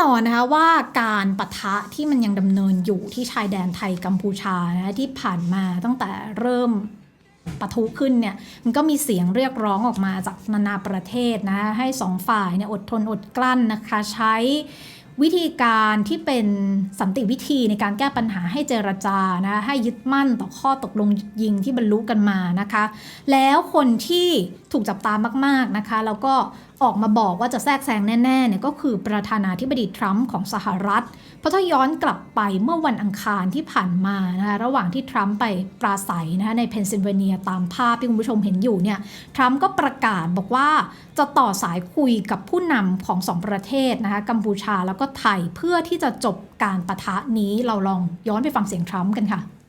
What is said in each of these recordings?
นอนนะคะว่าการปะทะที่มันยังดำเนินอยู่ที่ชายแดนไทยกัมพูชานะที่ผ่านมาตั้งแต่เริ่มปะทุขึ้นเนี่ยมันก็มีเสียงเรียกร้องออกมาจากนานาประเทศนะให้สองฝ่ายเนี่ยอดทนอดกลั้นนะคะใช้วิธีการที่เป็นสันติวิธีในการแก้ปัญหาให้เจรจานะให้ยึดมั่นต่อข้อตกลงยิงที่บรรลุกันมานะคะ แล้วคนที่ ถูกจับตามากๆนะคะ แล้วก็ออกมาบอกว่าจะแทรกแซงแน่ๆเนี่ยก็คือประธานาธิบดีทรัมป์ของสหรัฐ เพราะถ้าย้อนกลับไปเมื่อวันอังคารที่ผ่านมานะคะระหว่างที่ทรัมป์ไปปราศัยนะคะในเพนซิลเวเนียตามภาพที่คุณผู้ชมเห็นอยู่เนี่ยทรัมป์ก็ประกาศบอกว่าจะต่อสายคุยกับผู้นำของสองประเทศนะคะกัมพูชาแล้วก็ไทยเพื่อที่จะจบการปะทะนี้เราลองย้อนไปฟังเสียงทรัมป์กันค่ะ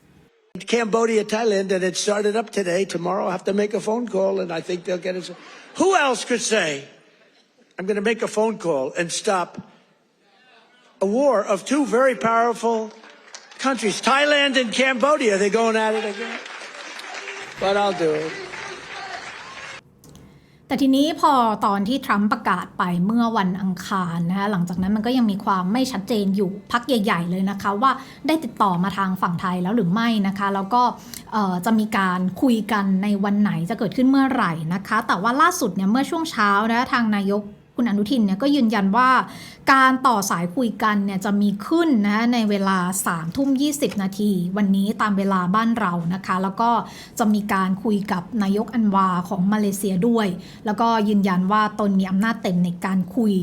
Cambodia, Thailand, and it started up today. Tomorrow I'll have to make a phone call, and I think they'll get it. Who else could say, I'm going to make a phone call and stop a war of two very powerful countries, Thailand and Cambodia? They're going at it again. But I'll do it. แต่ทีนี้พอตอนที่ทรัมป์ประกาศไปเมื่อวันอังคารนะคะหลังจากนั้นมันก็ยังมีความไม่ชัดเจนอยู่พักใหญ่ ๆ เลยนะคะ ว่าได้ติดต่อมาทางฝั่งไทยแล้วหรือไม่นะคะ แล้วก็จะมีการคุยกันในวันไหนจะเกิดขึ้นเมื่อไหร่นะคะ แต่ว่าล่าสุดเนี่ยเมื่อช่วงเช้านะทางนายก คุณอนุทินเนี่ยก็ยืนยันว่าการต่อสายคุยกันเนี่ยจะมีขึ้นนะในเวลา3ามทุ่มยีนาที วันนี้ตามเวลาบ้านเรานะคะ แล้วก็จะมีการคุยกับนายกอันวาของมาเลเซียด้วย แล้วก็ยืนยันว่าตนมีอำนาจเต็มในการคุย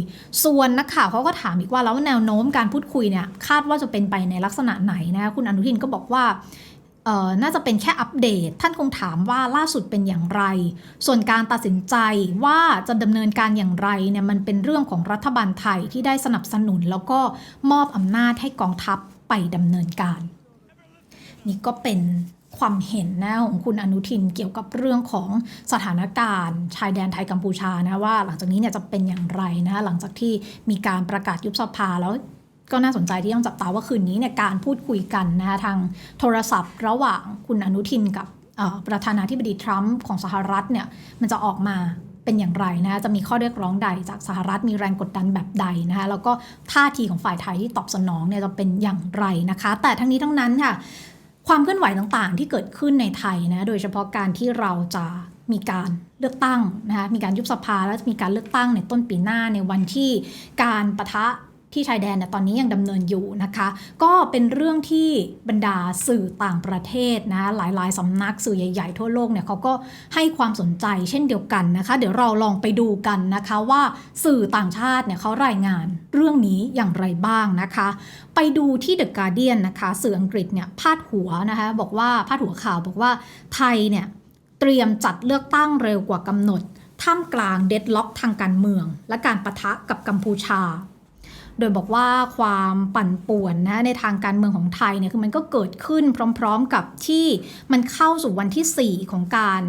ส่วนนักข่าวเขาก็ถามอีกว่าแล้วแนวโน้มการพูดคุยเนี่ยคาดว่าจะเป็นไปในลักษณะไหนนะคะคุณอนุทินก็บอกว่า น่าจะเป็นแค่อัปเดต ท่านคงถามว่าล่าสุดเป็นอย่างไร ส่วนการตัดสินใจว่าจะดำเนินการอย่างไรเนี่ยมันเป็นเรื่องของรัฐบาลไทยที่ได้สนับสนุน แล้วก็มอบอำนาจให้กองทัพไปดำเนินการ นี่ก็เป็นความเห็นนะของคุณอนุทินเกี่ยวกับเรื่องของสถานการณ์ชายแดนไทยกัมพูชานะว่าหลังจากนี้เนี่ยจะเป็นอย่างไรนะหลังจากที่มีการประกาศยุบสภาแล้ว ก็น่าสนใจที่ต้องจับตาว่าคืนนี้เนี่ยการพูดคุยกันนะคะทางโทรศัพท์ ระหว่างคุณอนุทินกับประธานาธิบดีทรัมป์ของสหรัฐเนี่ยมันจะออกมาเป็นอย่างไรนะคะจะมีข้อเรียกร้องใดจากสหรัฐมีแรงกดดันแบบใดนะคะแล้วก็ท่าทีของฝ่ายไทยที่ตอบสนองเนี่ยจะเป็นอย่างไรนะคะ แต่ทั้งนี้ทั้งนั้นค่ะความเคลื่อนไหวต่างๆ ที่เกิดขึ้นในไทยนะโดยเฉพาะการที่เราจะมีการเลือกตั้งนะคะมีการยุบสภาแล้วจะมีการเลือกตั้งในต้นปีหน้าในวันที่การประทะ ที่ชายแดนเนี่ยตอนนี้ยังดำเนินอยู่นะคะ ก็เป็นเรื่องที่บรรดาสื่อต่างประเทศนะหลายๆสำนักสื่อใหญ่ๆทั่วโลกเนี่ยเขาก็ให้ความสนใจเช่นเดียวกันนะคะ เดี๋ยวเราลองไปดูกันนะคะว่าสื่อต่างชาติเนี่ยเขารายงานเรื่องนี้อย่างไรบ้างนะคะ ไปดูที่ The Guardian นะคะสื่ออังกฤษเนี่ยพาดหัวนะคะบอกว่าพาดหัวข่าวบอกว่าไทยเนี่ยเตรียมจัดเลือกตั้งเร็วกว่ากำหนดท่ามกลางเดดล็อกทางการเมือง และการปะทะกับกัมพูชา โดยบอกว่าความปั่นป่วนนะในทางการเมืองของไทยเนี่ยคือมันก็เกิดขึ้นพร้อม ๆ กับที่มันเข้าสู่วันที่ 4 ของการ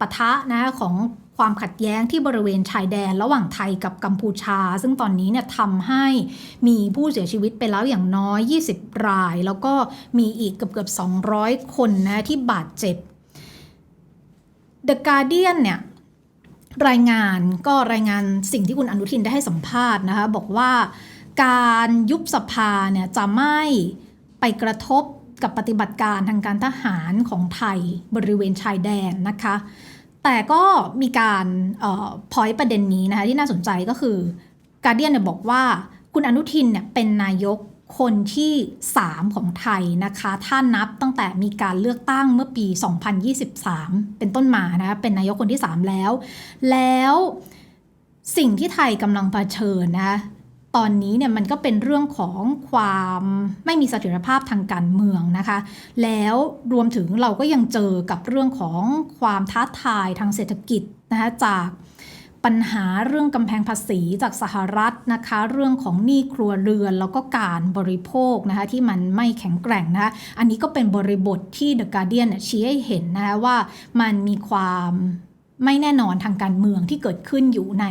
ปะทะนะของความขัดแย้งที่บริเวณชายแดนระหว่างไทยกับกัมพูชา ซึ่งตอนนี้เนี่ยทำให้มีผู้เสียชีวิตไปแล้วอย่างน้อย 20 ราย แล้วก็มีอีกเกือบๆ200 คนนะที่บาดเจ็บ The Guardian เนี่ยรายงานก็รายงานสิ่งที่คุณอนุทินได้ให้สัมภาษณ์นะคะบอกว่า การยุบสภาเนี่ยจะไม่ไปกระทบกับปฏิบัติการทางการทหารของไทยบริเวณชายแดนนะคะ แต่ก็มีการพอยประเด็นนี้นะคะที่น่าสนใจก็คือการเดียนเนี่ยบอกว่าคุณอนุทินเนี่ยเป็นนายกคนที่ 3 ของไทยนะคะ ถ้านับตั้งแต่มีการเลือกตั้งเมื่อปี 2023 เป็นต้นมานะเป็นนายกคนที่ 3 แล้ว แล้วสิ่งที่ไทยกำลังเผชิญนะ ตอนนี้เนี่ยมันก็เป็นเรื่องของความไม่มีเสถียรภาพทางการเมืองนะคะ แล้วรวมถึงเราก็ยังเจอกับเรื่องของความท้าทายทางเศรษฐกิจนะคะจากปัญหาเรื่องกำแพงภาษีจากสหรัฐนะคะ เรื่องของหนี้ครัวเรือนแล้วก็การบริโภคนะคะที่มันไม่แข็งแกร่งนะคะอันนี้ก็เป็นบริบทที่ The Guardian เนี่ยชี้ให้เห็นนะคะว่ามันมีความไม่แน่นอนทางการเมืองที่เกิดขึ้นอยู่ใน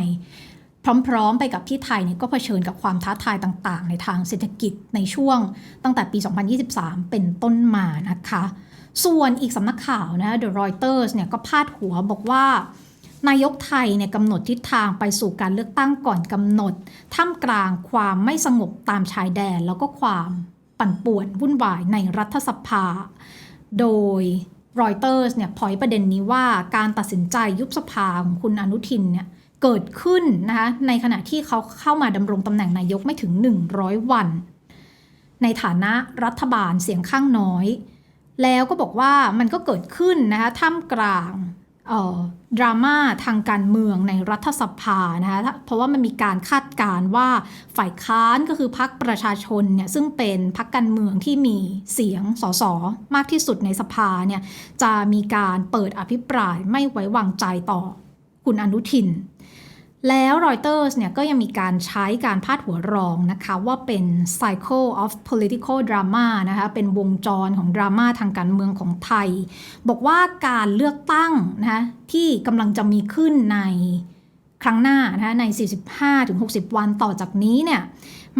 พร้อมๆ ไปกับที่ไทยเนี่ยก็เผชิญกับความท้าทายต่างๆ ในทางเศรษฐกิจในช่วงตั้งแต่ปี 2023 เป็นต้นมานะคะ ส่วนอีกสำนักข่าวนะ The Reuters เนี่ยก็พาดหัวบอกว่านายกไทยเนี่ยกำหนดทิศทางไปสู่การเลือกตั้งก่อนกำหนด ท่ามกลางความไม่สงบตามชายแดน แล้วก็ความปั่นป่วนวุ่นวายในรัฐสภา โดยรอยเตอร์สเนี่ยพอยประเด็นนี้ว่าการตัดสินใจยุบสภาของคุณอนุทินเนี่ย เกิดขึ้นนะคะในขณะที่เขาเข้ามาดำรงตำแหน่งนายกไม่ถึง 100 วัน ในฐานะรัฐบาลเสียงข้างน้อย แล้วก็บอกว่ามันก็เกิดขึ้นนะคะท่ามกลางออดราม่าทางการเมืองในรัฐสภานะคะเพราะว่ามันมีการคาดการณ์ว่าฝ่ายค้านก็คือพรรคประชาชนเนี่ยซึ่งเป็นพรรคการเมืองที่มีเสียงสสมากที่สุดในสภาเนี่ยจะมีการเปิดอภิปรายไม่ไว้วางใจต่อคุณอนุทิน แล้วรอยเตอร์สเนี่ยก็ยังมีการใช้การพาดหัวรองนะคะว่าเป็น cycle of political drama นะคะเป็นวงจรของดราม่าทางการเมืองของไทย บอกว่าการเลือกตั้งนะคะที่กำลังจะมีขึ้นในครั้งหน้านะคะใน 45-60 วันต่อจากนี้เนี่ย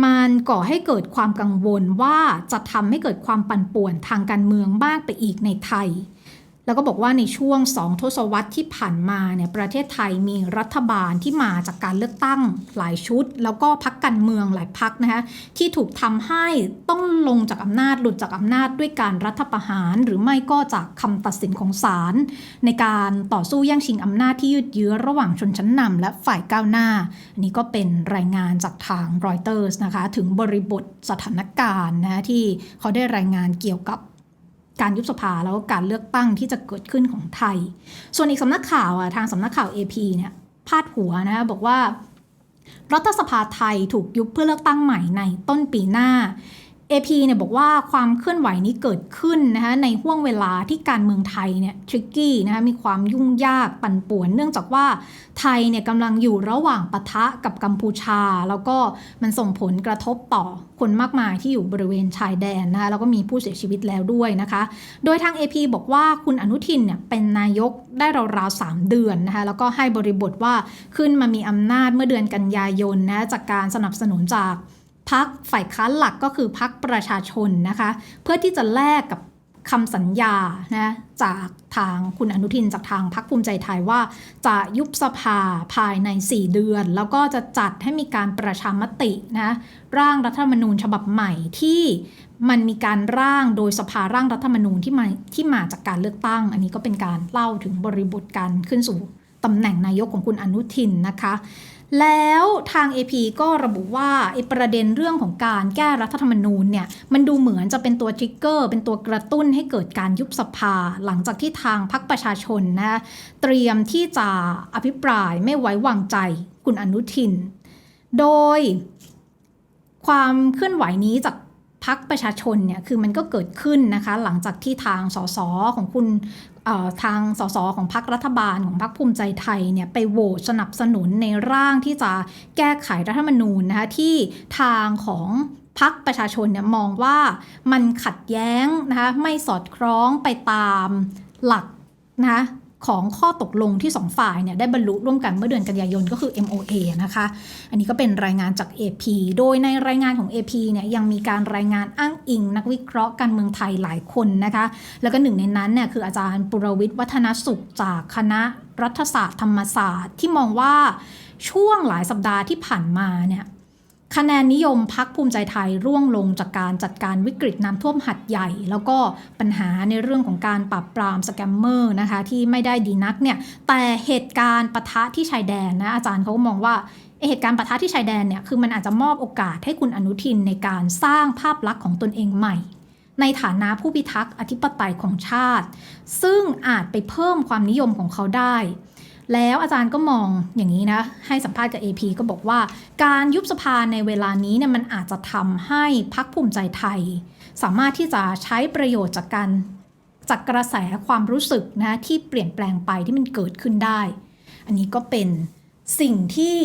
มันก่อให้เกิดความกังวลว่าจะทำให้เกิดความปั่นป่วนทางการเมืองมากไปอีกในไทย แล้วก็บอกว่าในช่วงสองทศวรรษที่ผ่านมาเนี่ยประเทศไทยมีรัฐบาลที่มาจากการเลือกตั้งหลายชุด แล้วก็พักการเมืองหลายพักนะคะที่ถูกทำให้ต้องลงจากอำนาจหลุดจากอำนาจด้วยการรัฐประหาร หรือไม่ก็จากคำตัดสินของศาลในการต่อสู้แย่งชิงอำนาจที่ยืดเยื้อระหว่างชนชั้นนำและฝ่ายก้าวหน้าอันนี้ก็เป็นรายงานจากทางรอยเตอร์สนะคะถึงบริบทสถานการณ์นะะที่เขาได้รายงานเกี่ยวกับ การยุบสภาแล้วก็การเลือกตั้งที่จะเกิดขึ้นของไทย ส่วนอีกสำนักข่าวอะทางสำนักข่าว AP เนี่ยพาดหัวนะคะบอกว่า รัฐสภาไทยถูกยุบเพื่อเลือกตั้งใหม่ในต้นปีหน้า AP เนี่ยบอกว่าความเคลื่อนไหวนี้เกิดขึ้นนะคะในห่วงเวลาที่การเมืองไทยเนี่ยทริกกี้นะคะมีความยุ่งยากปั่นป่วน เนื่องจากว่าไทยเนี่ยกำลังอยู่ระหว่างปะทะกับกัมพูชา แล้วก็มันส่งผลกระทบต่อคนมากมายที่อยู่บริเวณชายแดนนะคะแล้วก็มีผู้เสียชีวิตแล้วด้วยนะคะ โดยทาง AP บอกว่าคุณอนุทินเนี่ยเป็นนายกได้ราวๆ3เดือนนะคะแล้วก็ให้บริบทว่าขึ้นมามีอำนาจเมื่อเดือนกันยายนนะจากการสนับสนุนจาก พักฝ่ายค้านหลักก็คือพักประชาชนนะคะ เพื่อที่จะแลกกับคำสัญญานะจากทางคุณอนุทินจากทางพักภูมิใจไทยว่า จะยุบสภาภายใน 4 เดือน แล้วก็จะจัดให้มีการประชามตินะร่างรัฐธรรมนูญฉบับใหม่ที่มันมีการร่างโดยสภาร่างรัฐธรรมนูญที่มาที่มาจากการเลือกตั้ง อันนี้ก็เป็นการเล่าถึงบริบทการขึ้นสู่ ตำแหน่งนายกของคุณอนุทินนะคะ แล้วทาง AP ก็ระบุว่าไอ้ประเด็นเรื่องของการแก้รัฐธรรมนูญเนี่ยมันดูเหมือนจะเป็นตัวทริกเกอร์เป็นตัวกระตุ้นให้เกิดการยุบสภา หลังจากที่ทางพรรคประชาชนนะเตรียมที่จะอภิปรายไม่ไว้วางใจคุณอนุทิน โดยความเคลื่อนไหวนี้จากพักประชาชนเนี่ยคือมันก็เกิดขึ้นนะคะ หลังจากที่ทางสสของคุณ ทางสสของพรรครัฐบาลของพรรคภูมิใจไทยเนี่ยไปโหวตสนับสนุนในร่างที่จะแก้ไขรัฐธรรมนูญนะคะที่ทางของพรรคประชาชนเนี่ยมองว่ามันขัดแย้งนะคะไม่สอดคล้องไปตามหลักนะคะ ของข้อตกลงที่สองฝ่ายเนี่ยได้บรรลุร่วมกันเมื่อเดือนกันยายนก็คือ MOA นะคะ อันนี้ก็เป็นรายงานจาก AP โดยในรายงานของ AP เนี่ยยังมีการรายงานอ้างอิง นักวิเคราะห์การเมืองไทยหลายคนนะคะ แล้วก็หนึ่งในนั้นเนี่ยคืออาจารย์ปุรวิทย์วัฒนสุขจากคณะรัฐศาสตร์ธรรมศาสตร์ที่มองว่าช่วงหลายสัปดาห์ที่ผ่านมาเนี่ย คะแนนนิยมพักภูมิใจไทยร่วงลงจากการจัดการวิกฤตน้ำท่วมหัดใหญ่ แล้วก็ปัญหาในเรื่องของการปราบปรามสแกมเมอร์นะคะที่ไม่ได้ดีนักเนี่ยแต่เหตุการณ์ปะทะที่ชายแดนนะอาจารย์เขาก็มองว่าเหตุการณ์ปะทะที่ชายแดนเนี่ยคือมันอาจจะมอบโอกาสให้คุณอนุทินในการสร้างภาพลักษณ์ของตนเองใหม่ ในฐานะผู้พิทักษ์อธิปไตยของชาติ ซึ่งอาจไปเพิ่มความนิยมของเขาได้ แล้วอาจารย์ก็มองอย่างนี้นะ ให้สัมภาษณ์กับ AP ก็บอกว่า การยุบสภาในเวลานี้เนี่ยมันอาจจะทำให้พักภูมิใจไทย สามารถที่จะใช้ประโยชน์จากการจากกระแสความรู้สึกนะที่เปลี่ยนแปลงไปที่มันเกิดขึ้นได้ อันนี้ก็เป็น สิ่งที่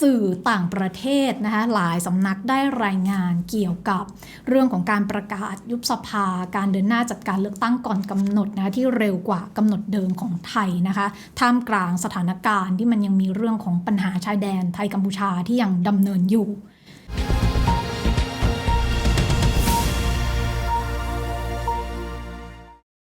สื่อต่างประเทศนะคะหลายสำนักได้รายงานเกี่ยวกับเรื่องของการประกาศยุบสภา การเดินหน้าจัดการเลือกตั้งก่อนกำหนดนะคะที่เร็วกว่ากำหนดเดิมของไทยนะคะท่ามกลางสถานการณ์ที่มันยังมีเรื่องของปัญหาชายแดนไทยกัมพูชาที่ยังดำเนินอยู่